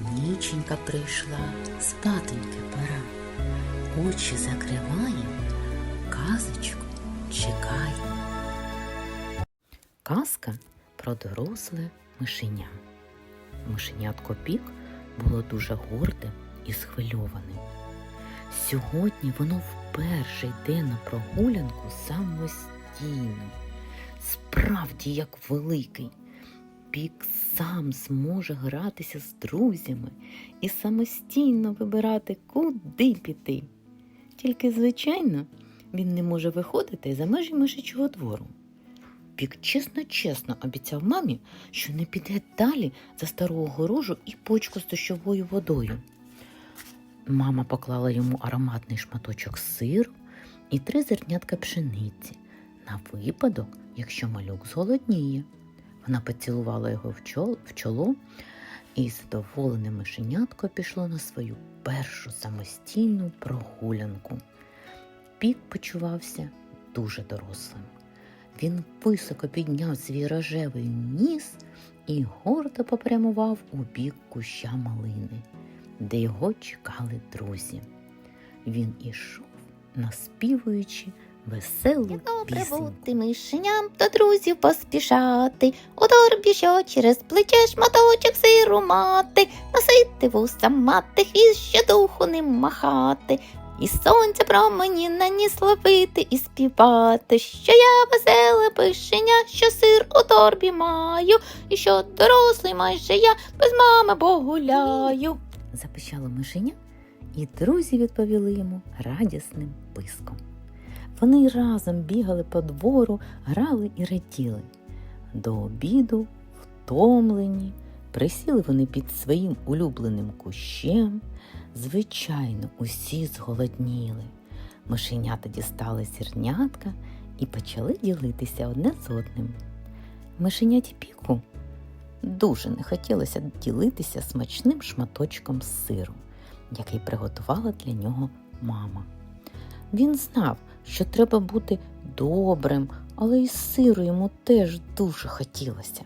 Ніченька прийшла, спатоньки пора. Очі закриває, казочку чекає. Казка про доросле мишеня. Мишенятко Пік було дуже гордим і схвильованим. Сьогодні воно вперше йде на прогулянку самостійно. Справді як великий. Пік сам зможе гратися з друзями і самостійно вибирати, куди піти. Тільки, звичайно, він не може виходити за межі мишичого двору. Пік чесно-чесно обіцяв мамі, що не піде далі за стару огорожу і почку з дощовою водою. Мама поклала йому ароматний шматочок сиру і три зернятка пшениці на випадок, якщо малюк зголодніє. Вона поцілувала його в чол- в чоло і задоволене мишенятко пішло на свою першу самостійну прогулянку. Пік почувався дуже дорослим. Він високо підняв свій рожевий ніс і гордо попрямував у бік куща малини, де його чекали друзі. Він ішов, наспівуючи веселу Добре пісеньку. бути мишеням до друзів поспішати, у торбі, що через плече шматочок сиру мати, носити вуса мати, хвіст ще духу ним махати, і сонця промені на ніс ловити і співати, що я веселе пишеня, що сир у торбі маю, і що дорослий майже я без мами погуляю. запищало мишеня, і друзі відповіли йому радісним писком. Вони разом бігали по двору, грали і раділи. До обіду, втомлені, присіли вони під своїм улюбленим кущем. Звичайно, усі зголодніли. Мишенята дістали зернятка і почали ділитися одне з одним. Мишеняті піку дуже не хотілося ділитися смачним шматочком сиру, який приготувала для нього мама. Він знав, що треба бути добрим, але й сиру йому теж дуже хотілося.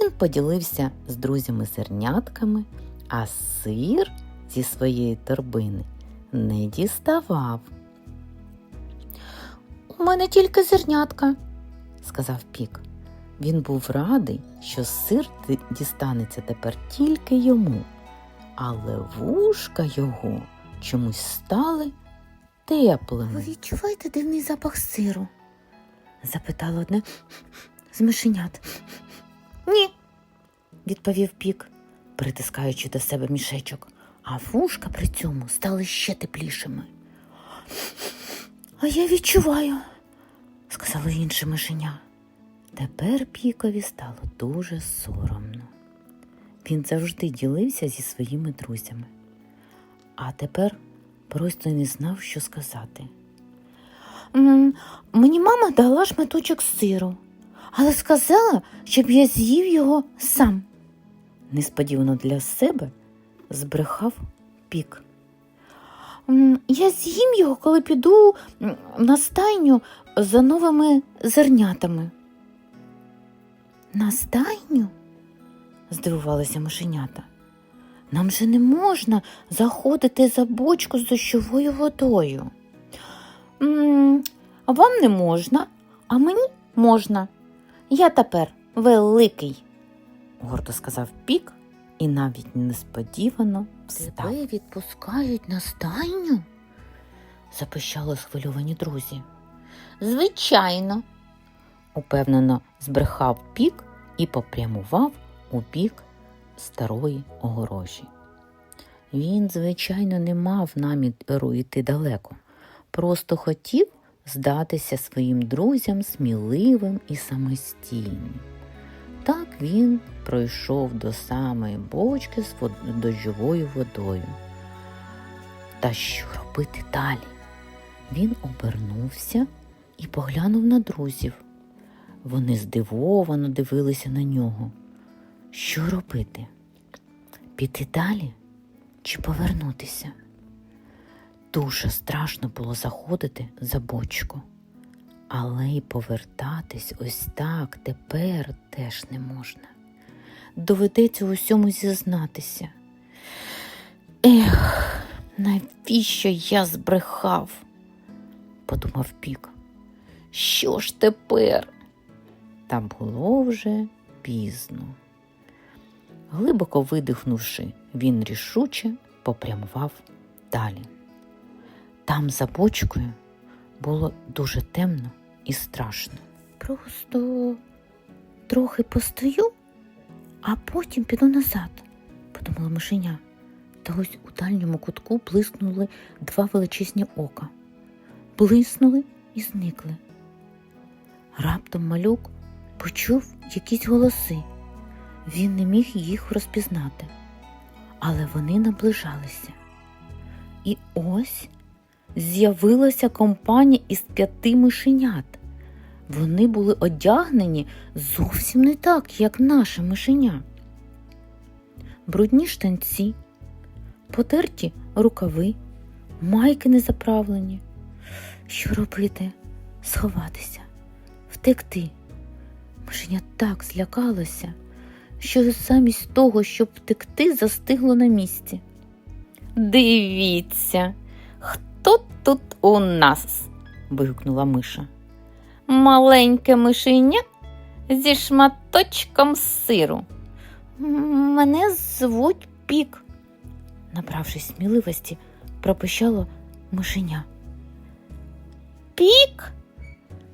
Він поділився з друзями зернятками, а сир зі своєї торбини не діставав. У мене тільки зернятка. сказав Пік. Він був радий, що сир дістанеться тепер тільки йому, але вушка його чомусь стали Ви теплими. відчуваєте дивний запах сиру? запитала одне з мишенят, Ні. відповів Пік, притискаючи до себе мішечок, а вушка при цьому стали ще теплішими. А я відчуваю. сказало інше мишеня. Тепер Пікові стало дуже соромно. Він завжди ділився зі своїми друзями, а тепер просто не знав, що сказати. Мені мама дала шматочок сиру, але сказала, щоб я з'їв його сам. Несподівано для себе збрехав Пік. Я з'їм його, коли піду на стайню за новими зернятами. На стайню? Здивувалися мишенята. Нам же не можна заходити за бочку з дощовою водою. м вам не можна, а мені можна. Я тепер великий. гордо сказав Пік і навіть несподівано встав. Тебе відпускають на стайню? Запищали схвильовані друзі. Звичайно. Упевнено збрехав Пік і попрямував у бік старої огорожі. Він, звичайно, не мав наміру йти далеко, просто хотів здатися своїм друзям сміливим і самостійним. Так він пройшов до самої бочки з вод- дощовою водою. Та що робити далі? Він обернувся і поглянув на друзів. Вони здивовано дивилися на нього. Що робити? Піти далі чи повернутися? Дуже страшно було заходити за бочку, але й повертатись ось так тепер теж не можна. Доведеться у всьому зізнатися. Ех, навіщо я збрехав? подумав пік. Що ж тепер? Та було вже пізно. Глибоко видихнувши, він рішуче попрямував далі. Там за бочкою було дуже темно і страшно. Просто трохи постою, а потім піду назад, подумала мишеня. Та ось у дальньому кутку блиснули два величезні ока. Блиснули і зникли. Раптом малюк почув якісь голоси. Він не міг їх розпізнати, але вони наближалися. І ось з'явилася компанія із п'яти мишенят. Вони були одягнені зовсім не так, як наше мишеня. Брудні штанці, потерті рукави, майки не заправлені. Що робити? Сховатися, втекти. Мишеня так злякалося, що замість того, щоб втекти, застигло на місці. Дивіться, хто тут у нас? вигукнула миша. Маленьке мишеня зі шматочком сиру. Мене звуть Пік, набравшись сміливості, пропищало мишеня. Пік?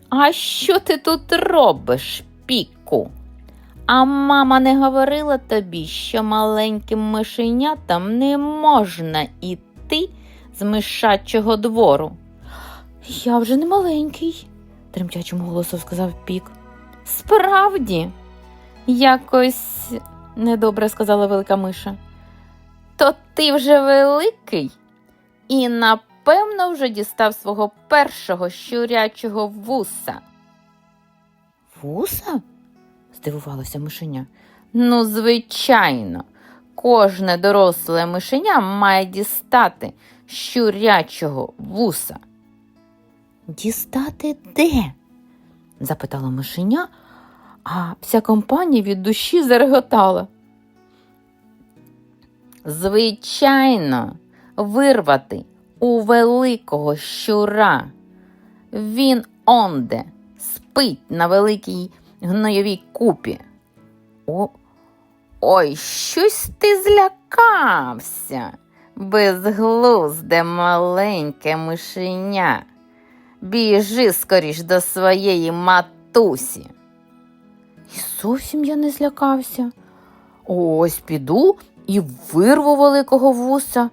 А що ти тут робиш, піку? А мама не говорила тобі, що маленьким мишенятам не можна іти з мишачого двору. Я вже не маленький, тремтячим голосом сказав пік. Справді, якось недобре сказала велика миша. То ти вже великий і напевно вже дістав свого першого щурячого вуса. Вуса? Здивувалося мишеня. Ну, звичайно, кожне доросле мишеня має дістати щурячого вуса. Дістати де? запитала мишеня, а вся компанія від душі зареготала. Звичайно, вирвати у великого щура. Він онде спить на великій гноєвій купі. О, ой, щось ти злякався, безглузде маленьке мишеня. Біжи скоріш до своєї матусі. І зовсім я не злякався. Ось піду і вирву великого вуса.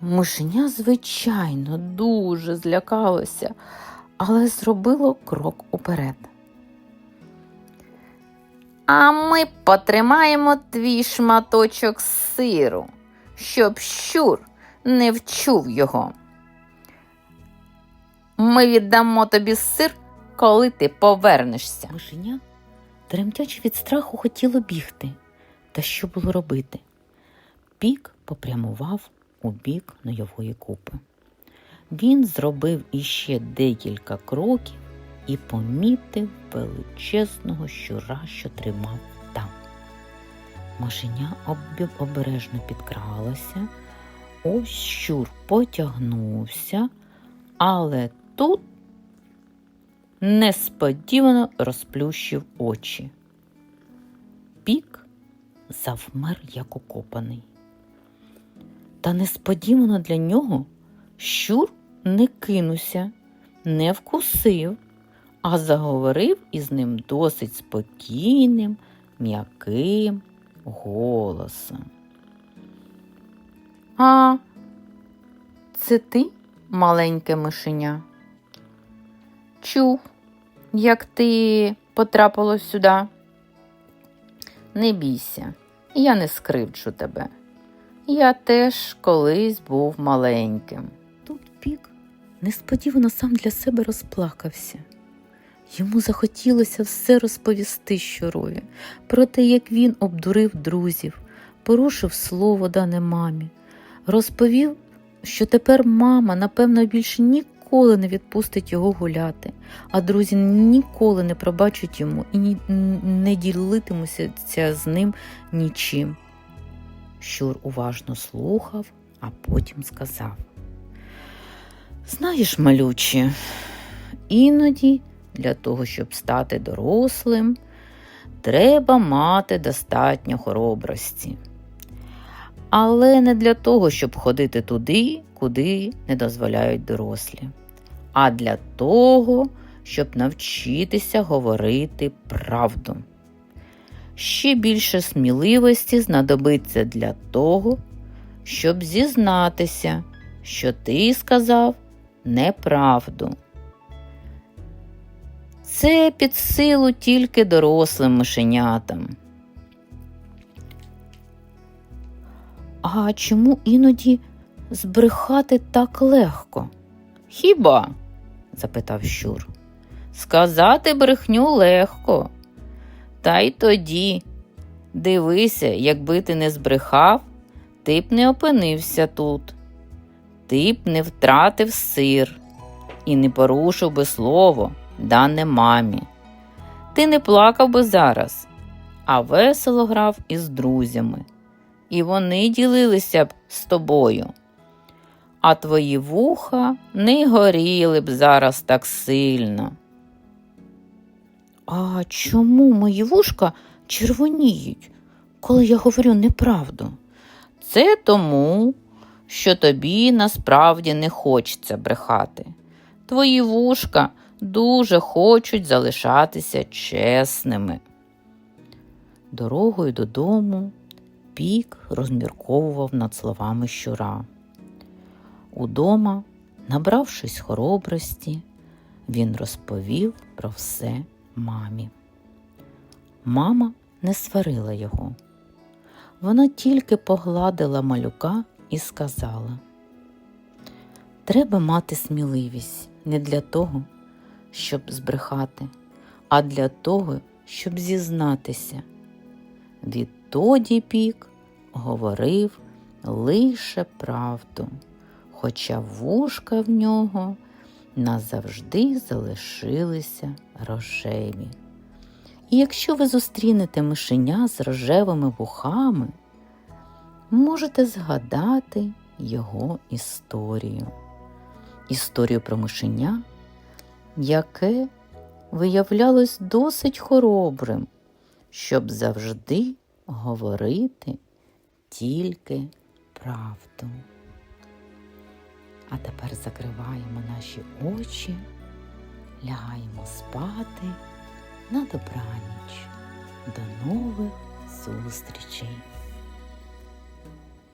Мишеня, звичайно, дуже злякалося, але зробило крок уперед. А ми потримаємо твій шматочок сиру, щоб щур не вчув його. Ми віддамо тобі сир, коли ти повернешся. Мишеня, тремтячи від страху, хотіло бігти. Та що було робити? Пік попрямував у бік нойової купи. Він зробив іще декілька кроків і помітив величезного щура, що тримав там. Машеня обережно підкралася, ось щур потягнувся, але тут несподівано розплющив очі. Пік завмер, як укопаний. Та несподівано для нього щур не кинувся, не вкусив, а заговорив із ним досить спокійним, м'яким голосом. А це ти, маленьке мишеня? Чув, як ти потрапило сюди. Не бійся, я не скривджу тебе. Я теж колись був маленьким. Тут пік несподівано сам для себе розплакався. Йому захотілося все розповісти щурові про те, як він обдурив друзів, порушив слово дане мамі, розповів, що тепер мама, напевно, більше ніколи не відпустить його гуляти, а друзі ніколи не пробачать йому і не ділитимуться з ним нічим. Щур уважно слухав, а потім сказав: Знаєш, малюче, іноді для того, щоб стати дорослим, треба мати достатньо хоробрості. Але не для того, щоб ходити туди, куди не дозволяють дорослі, а для того, щоб навчитися говорити правду. Ще більше сміливості знадобиться для того, щоб зізнатися, що ти сказав неправду. Це під силу тільки дорослим мишенятам. А чому іноді збрехати так легко? Хіба? запитав щур. Сказати брехню легко. Та й тоді, дивися, якби ти не збрехав, ти б не опинився тут. Ти б не втратив сир і не порушив би слово, дане мамі. Ти не плакав би зараз, а весело грав із друзями, і вони ділилися б з тобою. А твої вуха не горіли б зараз так сильно. А чому мої вушка червоніють, коли я говорю неправду? Це тому, що тобі насправді не хочеться брехати. Твої вушка дуже хочуть залишатися чесними. Дорогою додому пік розмірковував над словами щура. Удома, набравшись хоробрості, він розповів про все мамі. Мама не сварила його. Вона тільки погладила малюка і сказала: Треба мати сміливість не для того, щоб збрехати, а для того, щоб зізнатися. Відтоді пік говорив лише правду, хоча вушка в нього назавжди залишилися рожеві. І якщо ви зустрінете мишеня з рожевими вухами, можете згадати його історію. Історію про мишеня, яке виявлялось досить хоробрим, щоб завжди говорити тільки правду. А тепер закриваємо наші очі, лягаємо спати на добраніч. До нових зустрічей!